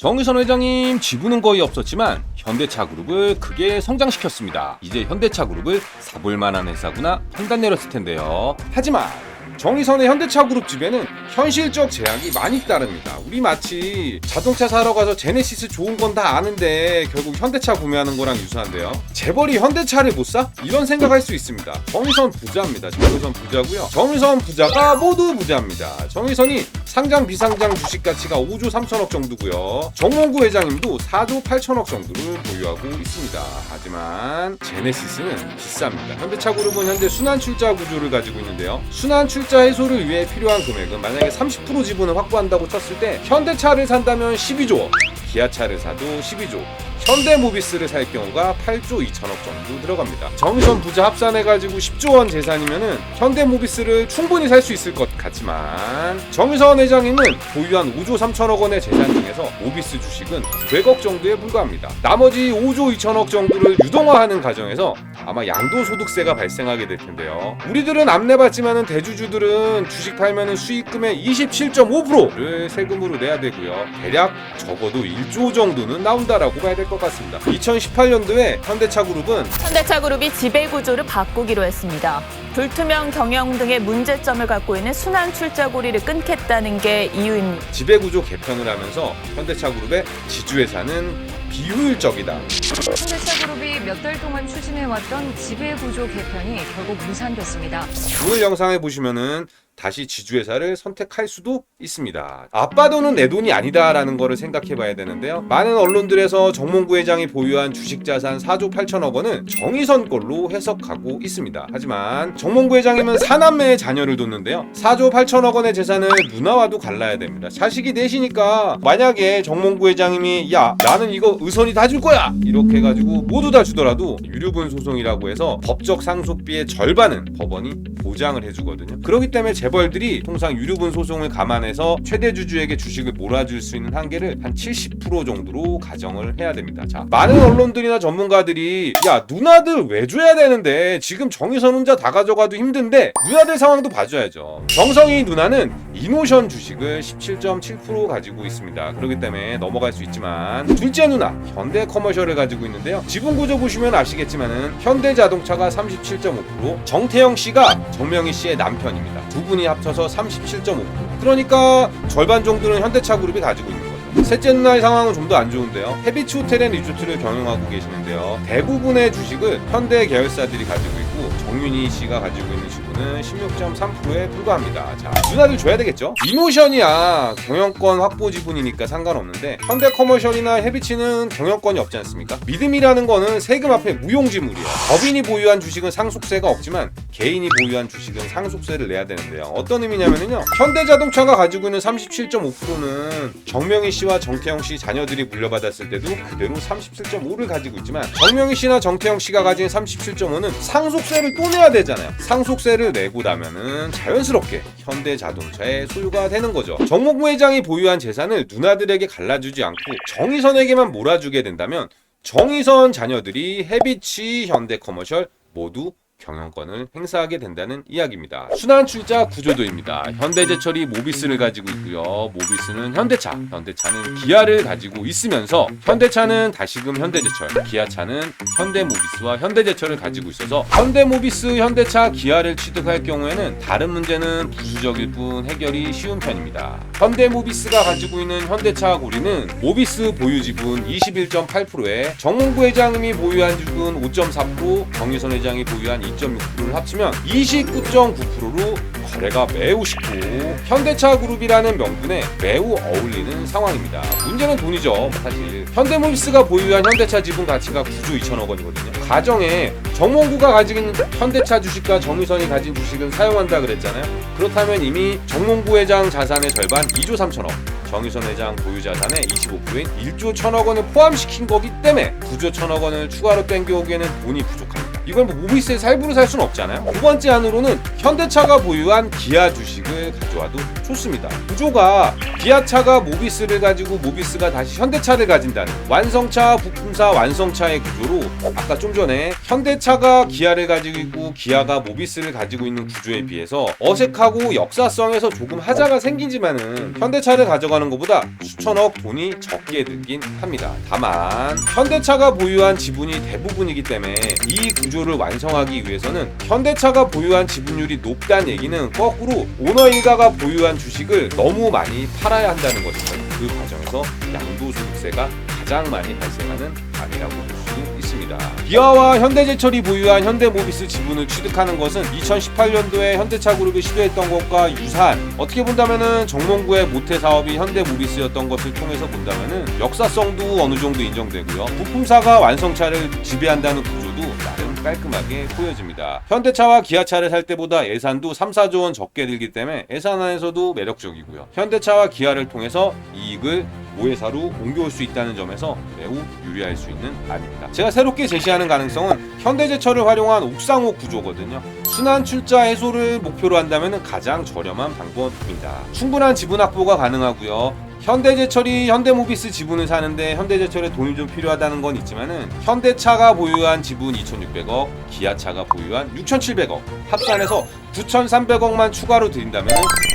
정의선 회장님 지분은 거의 없었지만 현대차 그룹을 크게 성장시켰습니다. 이제 현대차 그룹을 사볼 만한 회사구나 판단 내렸을 텐데요. 하지만 정의선의 현대차 그룹 집에는 현실적 제약이 많이 따릅니다. 우리 마치 자동차 사러 가서 제네시스 좋은 건 다 아는데 결국 현대차 구매하는 거랑 유사한데요. 재벌이 현대차를 못 사? 이런 생각할 수 있습니다. 정의선 부자입니다. 정의선 부자고요. 정의선 부자가 모두 부자입니다. 정의선이 상장 비상장 주식 가치가 5조 3천억 정도고요. 정몽구 회장님도 4조 8천억 정도를 보유하고 있습니다. 하지만 제네시스는 비쌉니다. 현대차 그룹은 현재 순환 출자 구조를 가지고 있는데요. 순환 출자 해소를 위해 필요한 금액은 만약 에 30% 지분을 확보한다고 쳤을 때 현대차를 산다면 12조, 기아차를 사도 12조, 현대모비스를 살 경우가 8조 2천억 정도 들어갑니다. 정의선 부자 합산해가지고 10조 원 재산이면은 현대모비스를 충분히 살 수 있을 것 같지만 정의선 회장님은 보유한 5조 3천억 원의 재산 중에서 모비스 주식은 100억 정도에 불과합니다. 나머지 5조 2천억 정도를 유동화하는 과정에서 아마 양도소득세가 발생하게 될 텐데요. 우리들은 안 내봤지만은 대주주들은 주식 팔면은 수익금의 27.5%를 세금으로 내야 되고요. 대략 적어도 1조 정도는 나온다라고 봐야 될것 같습니다. 2018년도에 현대차 그룹은 현대차 그룹이 지배 구조를 바꾸기로 했습니다. 불투명 경영 등의 문제점을 갖고 있는 순환 출자 고리를 끊겠다는 게 이유입니다. 지배 구조 개편을 하면서 현대차 그룹의 지주회사는 비효율적이다. 현대차 그룹이 몇 달 동안 추진해왔던 지배 구조 개편이 결국 무산됐습니다. 오늘 영상에 보시면은 다시 지주회사를 선택할 수도 있습니다. 아빠 돈은 내 돈이 아니다라는 거를 생각해 봐야 되는데요. 많은 언론들에서 정몽구 회장이 보유한 주식 자산 4조 8천억 원은 정의선 걸로 해석하고 있습니다. 하지만 정몽구 회장님은 사남매의 자녀를 뒀는데요. 4조 8천억 원의 재산을 누나와도 갈라야 됩니다. 자식이 넷이니까 만약에 정몽구 회장님이 야 나는 이거 의선이 다 줄 거야 이렇게 해가지고 모두 다 주더라도 유류분 소송이라고 해서 법적 상속비의 절반은 법원이 보장을 해주거든요. 그렇기 때문에 재벌들이 통상 유류분 소송을 감안해서 최대 주주에게 주식을 몰아줄 수 있는 한계를 한 70% 정도로 가정을 해야 됩니다. 자, 많은 언론들이나 전문가들이 야 누나들 왜 줘야 되는데 지금 정의선 혼자 다 가져가도 힘든데 누나들 상황도 봐줘야죠. 정성희 누나는 이노션 주식을 17.7% 가지고 있습니다. 그렇기 때문에 넘어갈 수 있지만 둘째 누나 현대 커머셜을 가지고 있는데요. 지분 구조 보시면 아시겠지만은 현대 자동차가 37.5%, 정태영 씨가 정명희 씨의 남편입니다. 두 분이 합쳐서 37.5%. 그러니까 절반 정도는 현대차 그룹이 가지고 있는 거죠. 셋째 누나의 상황은 좀 더 안 좋은데요. 헤비츠 호텔 앤 리조트를 경영하고 계시는데요. 대부분의 주식을 현대 계열사들이 가지고 있고 정윤희 씨가 가지고 있는 지분은 16.3%에 불과합니다. 자, 누나들 줘야 되겠죠? 이노션이야 경영권 확보 지분이니까 상관없는데 현대 커머셜이나 헤비츠는 경영권이 없지 않습니까? 믿음이라는 거는 세금 앞에 무용지물이에요. 법인이 보유한 주식은 상속세가 없지만 개인이 보유한 주식은 상속세를 내야 되는데요. 어떤 의미냐면요. 현대자동차가 가지고 있는 37.5%는 정명희 씨와 정태영 씨 자녀들이 물려받았을 때도 그대로 37.5를 가지고 있지만 정명희 씨나 정태영 씨가 가진 37.5는 상속세를 또 내야 되잖아요. 상속세를 내고 나면은 자연스럽게 현대자동차의 소유가 되는 거죠. 정몽구 회장이 보유한 재산을 누나들에게 갈라주지 않고 정의선에게만 몰아주게 된다면 정의선 자녀들이 헤비치 현대 커머셜 모두 경영권을 행사하게 된다는 이야기입니다. 순환 출자 구조도입니다. 현대제철이 모비스를 가지고 있고요. 모비스는 현대차, 현대차는 기아를 가지고 있으면서 현대차는 다시금 현대제철, 기아차는 현대모비스와 현대제철을 가지고 있어서 현대모비스, 현대차, 기아를 취득할 경우에는 다른 문제는 부수적일 뿐 해결이 쉬운 편입니다. 현대모비스가 가지고 있는 현대차 고리는 모비스 보유 지분 21.8%에 정몽구 회장님이 보유한 지분 5.4%, 정유선 회장이 보유한 2.6%를 합치면 29.9%로 거래가 매우 쉽고 현대차 그룹이라는 명분에 매우 어울리는 상황입니다. 문제는 돈이죠. 사실 현대모비스가 보유한 현대차 지분 가치가 9조 2천억 원이거든요. 가정에 정몽구가 있는 현대차 주식과 정의선이 가진 주식은 사용한다 그랬잖아요. 그렇다면 이미 정몽구 회장 자산의 절반 2조 3천억, 정의선 회장 보유 자산의 25%인 1조 1천억 원을 포함시킨 거기 때문에 9조 1천억 원을 추가로 땡겨오기에는 돈이 부족합니다. 이걸 뭐 모비스에서 할부로 살 수는 없잖아요. 두 번째 안으로는 현대차가 보유한 기아 주식을 가져와도 좋습니다. 구조가 기아차가 모비스를 가지고 모비스가 다시 현대차를 가진다는 완성차 부품사 완성차의 구조로 아까 좀 전에 현대차가 기아를 가지고 있고 기아가 모비스를 가지고 있는 구조에 비해서 어색하고 역사성에서 조금 하자가 생기지만은 현대차를 가져가는 것보다 수천억 돈이 적게 들긴 합니다. 다만 현대차가 보유한 지분이 대부분이기 때문에 이 구조 를 완성하기 위해서는 현대차가 보유한 지분율이 높다는 얘기는 거꾸로 오너 일가가 보유한 주식을 너무 많이 팔아야 한다는 것이죠. 그 과정에서 양도소득세가 가장 많이 발생하는 반이라고 볼 수 있습니다. 기아와 현대제철이 보유한 현대모비스 지분을 취득하는 것은 2018년도에 현대차그룹이 시도했던 것과 유사한 어떻게 본다면은 정몽구의 모태 사업이 현대모비스였던 것을 통해서 본다면은 역사성도 어느 정도 인정되고요. 부품사가 완성차를 지배한다는 구조도 나름 깔끔하게 보여집니다. 현대차와 기아차를 살 때보다 예산도 3, 4조 원 적게 들기 때문에 예산 안에서도 매력적이고요. 현대차와 기아를 통해서 이익을 모회사로 옮겨올 수 있다는 점에서 매우 유리할 수 있는 안입니다. 제가 새롭게 제시하는 가능성은 현대제철을 활용한 옥상옥 구조거든요. 순환 출자 해소를 목표로 한다면 가장 저렴한 방법입니다. 충분한 지분 확보가 가능하고요. 현대제철이 현대모비스 지분을 사는데 현대제철에 돈이 좀 필요하다는 건 있지만은 현대차가 보유한 지분 2,600억, 기아차가 보유한 6,700억 합산해서 9,300억만 추가로 드린다면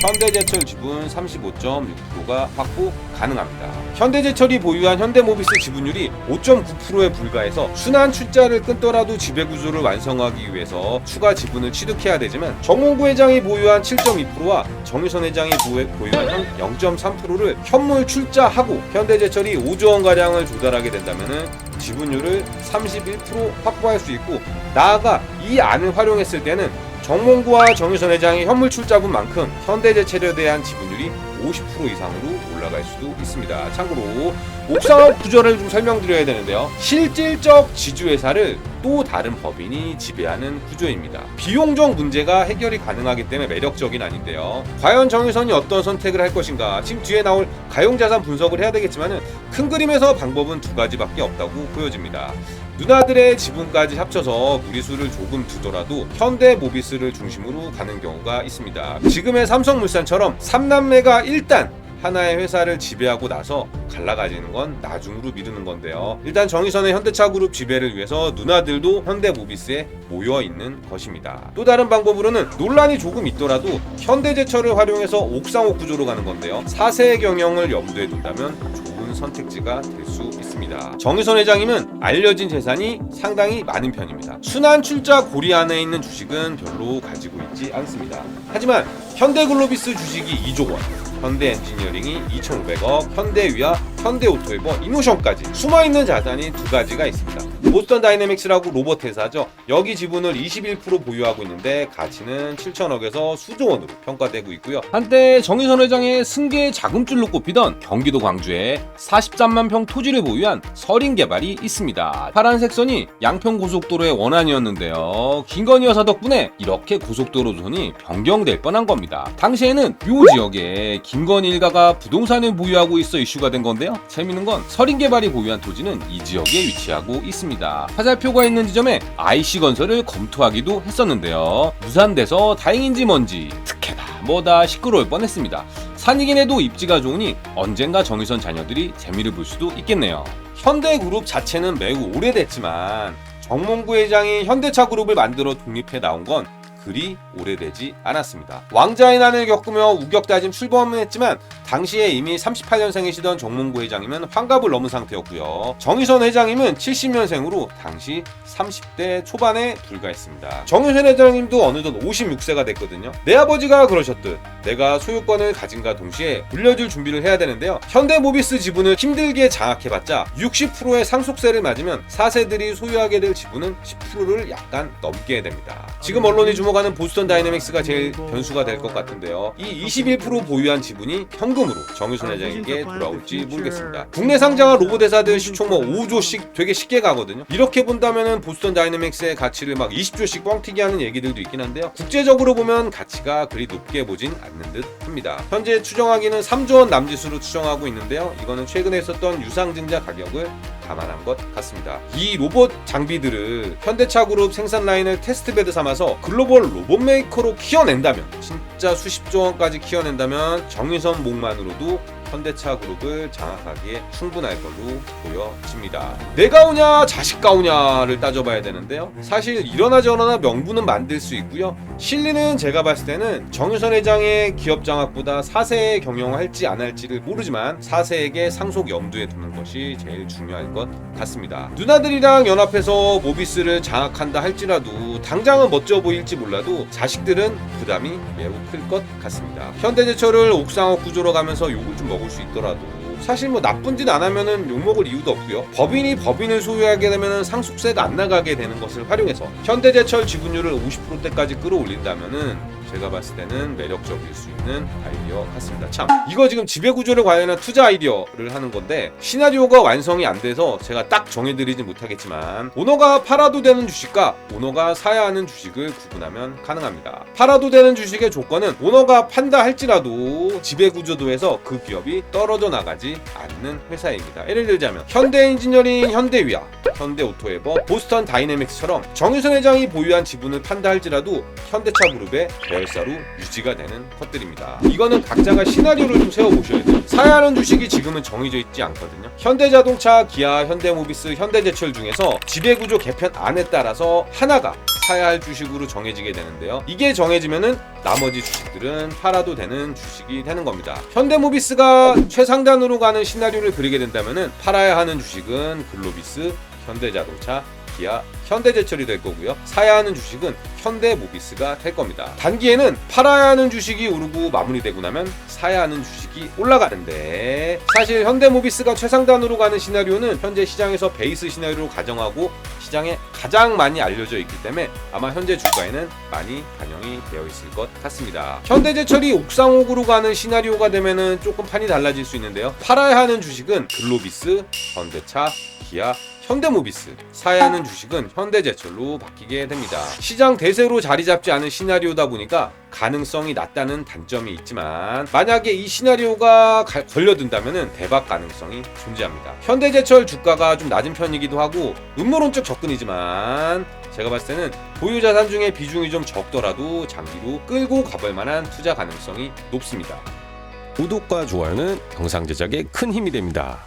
현대제철 지분 35.6%가 확보 가능합니다. 현대제철이 보유한 현대모비스 지분율이 5.9%에 불과해서 순환 출자를 끊더라도 지배구조를 완성하기 위해서 추가 지분을 취득해야 되지만 정몽구 회장이 보유한 7.2%와 정유선 회장이 보유- 보유한 0.3%를 현물 출자하고 현대제철이 5조 원 가량을 조달하게 된다면은 지분율을 31% 확보할 수 있고 나아가 이 안을 활용했을 때는 정몽구와 정유선 회장의 현물 출자분만큼 현대제철에 대한 지분율이 50% 이상으로 올라갈 수도 있습니다. 참고로 옥상업 구조를 좀 설명드려야 되는데요. 실질적 지주회사를 또 다른 법인이 지배하는 구조입니다. 비용적 문제가 해결이 가능하기 때문에 매력적인 아닌데요. 과연 정유선이 어떤 선택을 할 것인가? 지금 뒤에 나올 가용자산 분석을 해야 되겠지만은 큰 그림에서 방법은 두 가지밖에 없다고 보여집니다. 누나들의 지분까지 합쳐서 무리수를 조금 두더라도 현대 모비스를 중심으로 가는 경우가 있습니다. 지금의 삼성물산처럼 삼남매가 일단 하나의 회사를 지배하고 나서 갈라가지는 건 나중으로 미루는 건데요. 일단 정의선의 현대차 그룹 지배를 위해서 누나들도 현대모비스에 모여 있는 것입니다. 또 다른 방법으로는 논란이 조금 있더라도 현대제철을 활용해서 옥상옥 구조로 가는 건데요. 사세 경영을 염두에 둔다면 좋은 선택지가 될 수 있습니다. 정의선 회장님은 알려진 재산이 상당히 많은 편입니다. 순환 출자 고리 안에 있는 주식은 별로 가지고 있지 않습니다. 하지만 현대글로비스 주식이 2조 원, 현대 엔지니어링이 2,500억, 현대위아, 현대오토웨버, 이노션까지 숨어있는 자산이 두 가지가 있습니다. 보스턴 다이내믹스라고 로봇 회사죠. 여기 지분을 21% 보유하고 있는데 가치는 7천억에서 수조 원으로 평가되고 있고요. 한때 정의선 회장의 승계 자금줄로 꼽히던 경기도 광주에 43만 평 토지를 보유한 서린 개발이 있습니다. 파란색 선이 양평 고속도로의 원안이었는데요. 김건희 여사 덕분에 이렇게 고속도로선이 변경될 뻔한 겁니다. 당시에는 이 지역에 김건희 일가가 부동산을 보유하고 있어 이슈가 된 건데요. 재밌는 건 서린개발이 보유한 토지는 이 지역에 위치하고 있습니다. 화살표가 있는 지점에 IC건설을 검토하기도 했었는데요. 무산돼서 다행인지 뭔지 특혜다 뭐다 시끄러울 뻔했습니다. 산이긴 해도 입지가 좋으니 언젠가 정의선 자녀들이 재미를 볼 수도 있겠네요. 현대그룹 자체는 매우 오래됐지만 정몽구 회장이 현대차 그룹을 만들어 독립해 나온 건 그리 오래되지 않았습니다. 왕자의 난을 겪으며 우격다짐 출범은 했지만 당시에 이미 38년생이시던 정몽구 회장님은 환갑을 넘은 상태였고요. 정의선 회장님은 70년생으로 당시 30대 초반에 불과했습니다. 정의선 회장님도 어느덧 56세가 됐거든요. 내 아버지가 그러셨듯 내가 소유권을 가진과 동시에 물려줄 준비를 해야 되는데요. 현대모비스 지분을 힘들게 장악해봤자 60%의 상속세를 맞으면 4세들이 소유하게 될 지분은 10%를 약간 넘게 됩니다. 지금 언론이 주목하는 보스턴 다이내믹스가 제일 변수가 될 것 같은데요. 이 21% 보유한 지분이 현금 으로 정유선 회장에게 돌아올지 모르겠습니다. 국내 상장한 로봇 회사들 시총 뭐 5조씩 되게 쉽게 가거든요. 이렇게 본다면은 보스턴 다이내믹스의 가치를 막 20조씩 뻥튀기 하는 얘기들도 있긴 한데요. 국제적으로 보면 가치가 그리 높게 보진 않는 듯 합니다. 현재 추정하기는 3조 원 남짓으로 추정하고 있는데요. 이거는 최근에 있었던 유상증자 가격을 감안한 것 같습니다. 이 로봇 장비들을 현대차 그룹 생산 라인을 테스트베드 삼아서 글로벌 로봇 메이커로 키워낸다면 진짜 수십조 원까지 키워낸다면 정의선 목 만으로도 현대차 그룹을 장악하기에 충분할 걸로 보여집니다. 내가 오냐 자식가 오냐를 따져봐야 되는데요. 사실 이러나 저러나 명분은 만들 수 있고요. 실리는 제가 봤을 때는 정유선 회장의 기업 장악보다 4세에 경영할지 안 할지를 모르지만 4세에게 상속 염두에 두는 것이 제일 중요할 것 같습니다. 누나들이랑 연합해서 모비스를 장악한다 할지라도 당장은 멋져 보일지 몰라도 자식들은 부담이 매우 클 것 같습니다. 현대제철을 옥상업 구조로 가면서 욕을 좀 먹을 수 있더라도 사실 뭐 나쁜 짓 안 하면은 욕먹을 이유도 없고요. 법인이 법인을 소유하게 되면은 상속세가 안 나가게 되는 것을 활용해서 현대제철 지분율을 50%대까지 끌어올린다면은 제가 봤을 때는 매력적일 수 있는 아이디어 같습니다. 참 이거 지금 지배구조를 관련한 투자 아이디어를 하는 건데 시나리오가 완성이 안 돼서 제가 딱 정해드리진 못하겠지만 오너가 팔아도 되는 주식과 오너가 사야 하는 주식을 구분하면 가능합니다. 팔아도 되는 주식의 조건은 오너가 판다 할지라도 지배구조도에서 그 기업이 떨어져 나가지 않는 회사입니다. 예를 들자면 현대엔지니어링, 현대위아, 현대오토에버, 보스턴 다이내믹스처럼 정유선 회장이 보유한 지분을 판다 할지라도 현대차 그룹의 계열사로 유지가 되는 것들입니다. 이거는 각자가 시나리오를 좀 세워보셔야 돼요. 사야 하는 주식이 지금은 정해져 있지 않거든요. 현대자동차, 기아, 현대모비스, 현대제철 중에서 지배구조 개편 안에 따라서 하나가 사야 할 주식으로 정해지게 되는데요. 이게 정해지면은 나머지 주식들은 팔아도 되는 주식이 되는 겁니다. 현대모비스가 최상단으로 가는 시나리오를 그리게 된다면은 팔아야 하는 주식은 글로비스, 현대자동차, 기아, 현대제철이 될 거고요. 사야 하는 주식은 현대모비스가 될 겁니다. 단기에는 팔아야 하는 주식이 오르고 마무리되고 나면 사야 하는 주식이 올라가는데 사실 현대모비스가 최상단으로 가는 시나리오는 현재 시장에서 베이스 시나리오로 가정하고 시장에 가장 많이 알려져 있기 때문에 아마 현재 주가에는 많이 반영이 되어 있을 것 같습니다. 현대제철이 옥상옥으로 가는 시나리오가 되면은 조금 판이 달라질 수 있는데요. 팔아야 하는 주식은 글로비스, 현대차, 기아, 현대모비스 사야 하는 주식은 현대제철로 바뀌게 됩니다. 시장 대세로 자리 잡지 않은 시나리오다 보니까 가능성이 낮다는 단점이 있지만 만약에 이 시나리오가 가- 걸려든다면 대박 가능성이 존재합니다. 현대제철 주가가 좀 낮은 편이기도 하고 음모론적 접근이지만 제가 봤을 때는 보유 자산 중에 비중이 좀 적더라도 장기로 끌고 가볼 만한 투자 가능성이 높습니다. 구독과 좋아요는 영상 제작에 큰 힘이 됩니다.